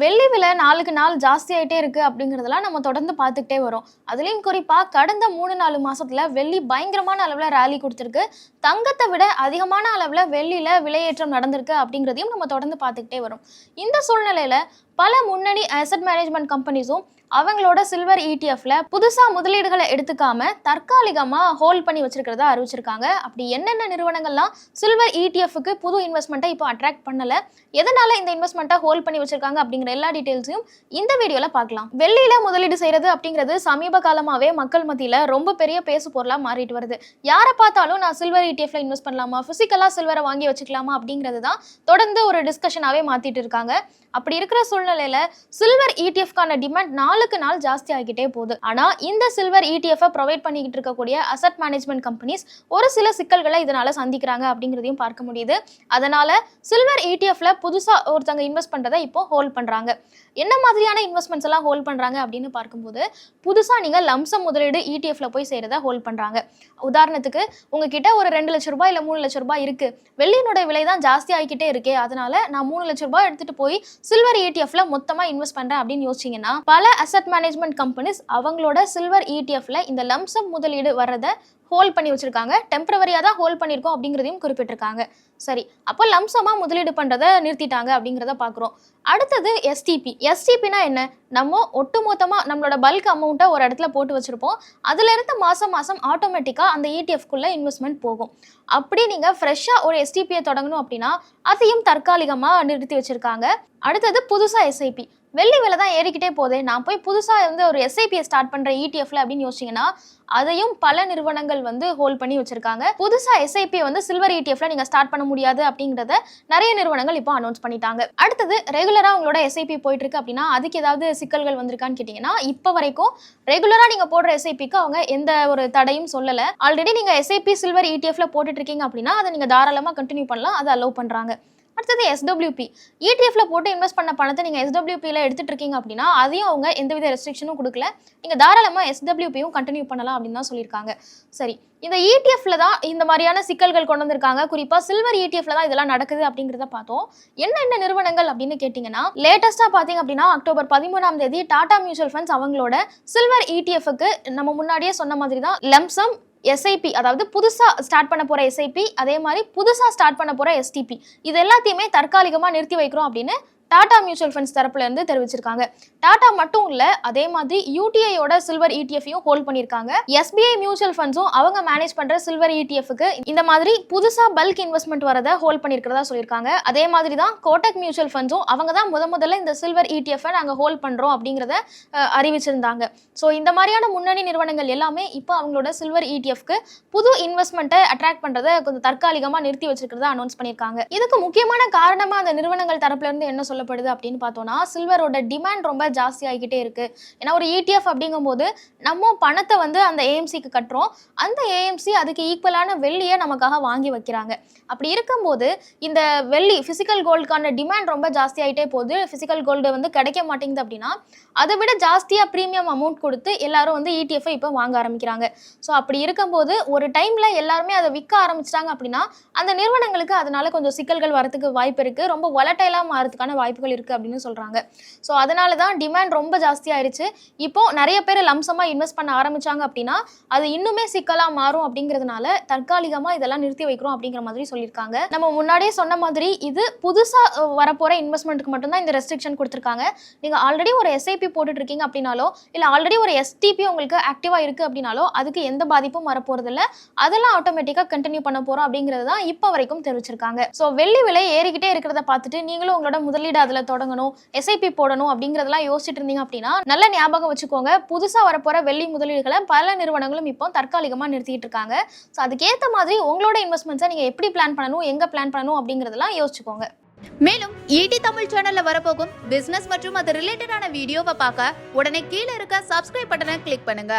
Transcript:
வெள்ளி விலை நாளுக்கு நாள் ஜாஸ்தி ஆயிட்டே இருக்கு அப்படிங்கிறதெல்லாம் நம்ம தொடர்ந்து பார்த்துக்கிட்டே வரோம். அதுலேயும் குறிப்பாக கடந்த மூணு நாலு மாசத்துல வெள்ளி பயங்கரமான அளவில் ரேலி கொடுத்துருக்கு. தங்கத்தை விட அதிகமான அளவில் வெள்ளியில விலையேற்றம் நடந்திருக்கு அப்படிங்கிறதையும் நம்ம தொடர்ந்து பார்த்துக்கிட்டே வரோம். இந்த சூழ்நிலையில பல முன்னணி அசட் மேனேஜ்மெண்ட் கம்பெனிஸும் அவங்களோட சில்வர் இடிஎஃப்ல புதுசா முதலீடுகளை எடுத்துக்காம தற்காலிகமா ஹோல்ட் பண்ணி வச்சிருக்கிறதா அறிவிச்சிருக்காங்க. அப்படி என்னென்ன நிறுவனங்கள்லாம் சில்வர் இடிஎஃப்க்கு புது இன்வெஸ்ட்மெண்ட்டை இப்போ அட்ராக்ட் பண்ணல எதனால இந்த இன்வெஸ்ட்மெண்ட்டை ஹோல்ட் பண்ணி வச்சிருக்காங்க அப்படிங்கிற எல்லா டீடைல்ஸையும் இந்த வீடியோல பார்க்கலாம். வெள்ளியில முதலீடு செய்யறது அப்படிங்கிறது சமீப காலமாவே மக்கள் மத்தியில ரொம்ப பெரிய பேசு பொருளா மாறிட்டு வருது. யாரை பார்த்தாலும் நான் சில்வர் இடிஎஃப்ல இன்வெஸ்ட் பண்ணலாமா பிசிக்கலா சில்வரை வாங்கி வச்சுக்கலாமா அப்படிங்கிறது தான் தொடர்ந்து ஒரு டிஸ்கஷனாவே மாத்திட்டு இருக்காங்க. அப்படி இருக்கிற சூழ்நிலையில சில்வர் இடிஎஃப்கான டிமாண்ட் நாளுக்கு நாள் ஜாஸ்தி ஆகிட்டே போகுது. ஆனா இந்த சில்வர் இடிஎஃப் ப்ரொவைட் பண்ணிக்கிட்டு இருக்கக்கூடிய அசட் மேனேஜ்மெண்ட் கம்பெனிஸ் ஒரு சில சிக்கல்களை இதனால சந்திக்கிறாங்க அப்படிங்கிறதையும் பார்க்க முடியுது. அதனால சில்வர் இடிஎஃப்ல புதுசா ஒருத்தங்க இன்வெஸ்ட் பண்றதை இப்போ ஹோல்ட் பண்றாங்க. என்ன மாதிரியான இன்வெஸ்ட்மெண்ட்ஸ் எல்லாம் ஹோல்ட் பண்றாங்க அப்படின்னு பார்க்கும்போது புதுசா நீங்க லம்சம் முதலீடு இடிஎஃப்ல போய் செய்யறத ஹோல்ட் பண்றாங்க. உதாரணத்துக்கு உங்ககிட்ட ஒரு ரெண்டு லட்ச ரூபாய் இல்ல மூணு லட்ச ரூபாய் இருக்கு. வெள்ளியினுடைய விலை தான் ஜாஸ்தி ஆகிக்கிட்டே இருக்கே அதனால நான் மூணு லட்ச ரூபாய் எடுத்துட்டு போய் சில்வர் இடிஎஃப்ல மொத்தமா இன்வெஸ்ட் பண்றேன் அப்படின்னு யோசிச்சீங்கன்னா பல அசட் மேனேஜ்மெண்ட் கம்பெனிஸ் அவங்களோட சில்வர் இடிஎஃப்ல இந்த லம்சம் முதலீடு வர்றதை ஹோல்ட் பண்ணி வச்சுருக்காங்க. டெம்பரவரியாக தான் ஹோல்ட் பண்ணியிருக்கோம் அப்படிங்கிறதையும் குறிப்பிட்டிருக்காங்க. சரி அப்போ லம்சமாக முதலீடு பண்ணுறதை நிறுத்திட்டாங்க அப்படிங்கிறத பார்க்குறோம். அடுத்தது எஸ்டிபி எஸ்டிபினா என்ன? நம்ம ஒட்டுமொத்தமாக நம்மளோட பல்க் அமௌண்ட்டை ஒரு இடத்துல போட்டு வச்சுருப்போம். அதுலேருந்து மாதம் மாதம் ஆட்டோமேட்டிக்காக அந்த ஏடிஎஃப்குள்ளே இன்வெஸ்ட்மெண்ட் போகும். அப்படி நீங்கள் ஃப்ரெஷ்ஷாக ஒரு எஸ்டிபியை தொடங்கணும் அப்படின்னா அதையும் தற்காலிகமாக நிறுத்தி வச்சுருக்காங்க. அடுத்தது புதுசாக எஸ்ஐபி வெள்ளி விலை தான் ஏறிக்கிட்டே போதே நான் போய் புதுசாக வந்து ஒரு எஸ்ஐபியை ஸ்டார்ட் பண்ணுற இடிஎஃப்ல அப்படின்னு யோசிச்சிங்கன்னா அதையும் பல நிறுவனங்கள் வந்து ஹோல்ட் பண்ணி வச்சிருக்காங்க. புதுசாக எஸ்ஐபியை வந்து சில்வர் இடிஎஃப்ல நீங்கள் ஸ்டார்ட் பண்ண முடியாது அப்படிங்கிறத நிறைய நிறுவனங்கள் இப்போ அனௌன்ஸ் பண்ணிட்டாங்க. அடுத்தது ரெகுலராக உங்களோட எஸ்ஐபி போயிட்டு இருக்கு அப்படின்னா அதுக்கு ஏதாவது சிக்கல்கள் வந்திருக்கான்னு கேட்டிங்கன்னா இப்போ வரைக்கும் ரெகுலராக நீங்கள் போடுற எஸ்ஐபிக்கு அவங்க எந்த ஒரு தடையும் சொல்லலை. ஆல்ரெடி நீங்கள் எஸ்ஐபி சில்வர் இடிஎஃப்ல போட்டுட்டு இருக்கீங்க அப்படின்னா அதை நீங்கள் தாராளமாக கண்டினியூ பண்ணலாம். அதை அலோவ் பண்ணுறாங்க அடுத்தது எஸ்டபிள்யூபி இடிஎஃப்ல போட்டு இன்வெஸ்ட் பண்ண பணத்தை நீங்கள் எஸ்டபிள்யூபியில் எடுத்துட்டு இருக்கீங்க அப்படின்னா அதையும் அவங்க எந்தவித ரெஸ்ட்ரிக்ஷனும் கொடுக்கல. நீங்கள் தாராளமாக எஸ்டபிள்யூபியும் கண்டினியூ பண்ணலாம் அப்படின்னு தான் சொல்லியிருக்காங்க. சரி இந்த இடிஎஃப்ல தான் இந்த மாதிரியான சிக்கல்கள் கொண்டு வந்திருக்காங்க. குறிப்பாக சில்வர் இடிஎஃப்ல தான் இதெல்லாம் நடக்குது அப்படிங்கிறத பார்த்தோம். என்னென்ன நிறுவனங்கள் அப்படின்னு கேட்டிங்கன்னா லேட்டஸ்ட்டாக பார்த்தீங்க அப்படின்னா அக்டோபர் பதிமூணாம் தேதி டாடா மியூச்சுவல் ஃபண்ட்ஸ் அவங்களோட சில்வர் இடிஎஃப்க்கு நம்ம முன்னாடியே சொன்ன மாதிரி தான் லம்சம் எஸ்ஐபி அதாவது புதுசாக ஸ்டார்ட் பண்ண போகிற எஸ்ஐபி அதே மாதிரி புதுசாக ஸ்டார்ட் பண்ண போகிற எஸ்டிபி இது எல்லாத்தையுமே தற்காலிகமாக நிறுத்தி வைக்கிறோம் அப்படின்னு டாடா மியூச்சுவல் ஃபண்ட்ஸ் தரப்புலேருந்து தெரிவிச்சிருக்காங்க. டாடா மட்டும் இல்லை அதே மாதிரி யூடிஐயோட சில்வர் இடிஎஃப்யும் ஹோல்ட் பண்ணியிருக்காங்க எஸ்பிஐ மியூச்சுவல் ஃபண்ட்ஸும் அவங்க மேனேஜ் பண்ணுற சில்வர் இடிஎஃப்க்கு இந்த மாதிரி புதுசாக பல்க் இன்வெஸ்ட்மெண்ட் வரதை ஹோல்ட் பண்ணியிருக்கிறதா சொல்லியிருக்காங்க அதே மாதிரி தான் கோட்டக் மியூச்சுவல் ஃபண்ட்ஸும் அவங்க தான் முத முதல்ல இந்த சில்வர் இடிஎஃப்பை நாங்கள் ஹோல்ட் பண்ணுறோம் அப்படிங்கிறத அறிவிச்சிருந்தாங்க. ஸோ இந்த மாதிரியான முன்னணி நிறுவனங்கள் எல்லாமே இப்போ அவங்களோட சில்வர் இடிஎஃப்க்கு புது இன்வெஸ்ட்மெண்ட்டை அட்ராக்ட் பண்ணுறதை கொஞ்சம் தற்காலிகமாக நிறுத்தி வச்சிருக்கிறதா அனௌன்ஸ் பண்ணியிருக்காங்க இதுக்கு முக்கியமான காரணமாக அந்த நிறுவனங்கள் தரப்புலேருந்து என்ன என்ன சொல்லப்படுது அப்படின்னு பார்த்தோம்னா சில்வரோட டிமாண்ட் ரொம்ப ஜாஸ்தி ஆகிக்கிட்டே இருக்குது ஏன்னா ஒரு இடிஎஃப் அப்படிங்கும்போது நம்ம பணத்தை வந்து அந்த ஏஎம்சிக்கு கட்டுறோம். அந்த ஏஎம்சி அதுக்கு ஈக்குவலான வெள்ளியை நமக்காக வாங்கி வைக்கிறாங்க. அப்படி இருக்கும்போது இந்த வெள்ளி ஃபிசிக்கல் கோல்டுக்கான டிமாண்ட் ரொம்ப ஜாஸ்தி ஆகிட்டே போகுது. ஃபிசிக்கல் கோல்டு வந்து கிடைக்க மாட்டேங்குது அப்படின்னா அதை விட ஜாஸ்தியாக ப்ரீமியம் அமௌண்ட் கொடுத்து எல்லாரும் வந்து இடிஎஃப்பை இப்போ வாங்க ஆரம்பிக்கிறாங்க. ஸோ அப்படி இருக்கும்போது ஒரு டைமில் எல்லாருமே அதை விற்க ஆரம்பிச்சிட்டாங்க அப்படின்னா அந்த நிறுவனங்களுக்கு அதனால கொஞ்சம் சிக்கல்கள் வரதுக்கு வாய்ப்பு இருக்குது ரொம்ப வொலட்டைலாக மாறதுக்கான வாய்ப்புகள் இருக்குது அப்படின்னு சொல்கிறாங்க ஸோ அதனால தான் டிமாண்ட் ரொம்ப ஜாஸ்தியாயிருச்சு இப்போது இப்போ நிறைய பேர் லம்சமாக இன்வெஸ்ட் பண்ண ஆரம்பிச்சாங்க அப்படின்னா அது இன்னுமே சிக்கலாக மாறும் அப்படிங்கிறதுனால தற்காலிகமாக இதெல்லாம் நிறுத்தி வைக்கிறோம் அப்படிங்கிற மாதிரி சொல்லியிருக்காங்க. நம்ம முன்னாடியே சொன்ன மாதிரி இது புதுசாக வரப்போகிற இன்வெஸ்ட்மெண்ட்டுக்கு மட்டும்தான் இந்த ரெஸ்ட்ரிக்ஷன் கொடுத்துருக்காங்க. நீங்கள் ஆல்ரெடி ஒரு எஸ்ஐபி போட்டுட்டு இருக்கீங்க அப்படின்னாலோ இல்லை ஆல்ரெடி ஒரு எஸ்டிபி உங்களுக்கு ஆக்டிவாக இருக்குது அப்படின்னாலோ அதுக்கு எந்த பாதிப்பும் வரப்போகிறதில்ல அதெல்லாம் ஆட்டோமேட்டிக்காக கண்டினியூ பண்ண போகிறோம் அப்படிங்கிறது தான் இப்போ வரைக்கும் தெரிவிச்சிருக்காங்க. ஸோ வெள்ளி விலை ஏறிக்கிட்டே இருக்கிறத பார்த்துட்டு நீங்களும் உங்களோட முதலீடு அதில் தொடங்கணும் எஸ்ஐபி போடணும் அப்படிங்கிறதெல்லாம் யோசிச்சுட்டு இருந்தீங்க அப்படின்னா நல்ல ஞாபகம் வச்சுக்கோங்க. புதுசாக வரப்போகிற வெள்ளி முதலீடுகளை பல நிறுவனங்களும் இப்போ தற்காலிகமாக நிறுத்திட்டு இருக்காங்க. ஸோ அதுக்கேற்ற மாதிரி உங்களோட இன்வெஸ்ட்மெண்ட்ஸை நீங்கள் எப்படி பிளான் பண்ணணும் எங்கே பிளான் பண்ணணும் அப்படிங்கிறதெல்லாம் யோசிச்சுக்கோங்க. மேலும் ஈடி தமிழ் சேனல்ல வரப்போகும் பிசினஸ் மற்றும் அது ரிலேட்டடான வீடியோவை பார்க்க உடனே கீழே இருக்க சப்ஸ்கிரைப் பட்டனை கிளிக் பண்ணுங்க.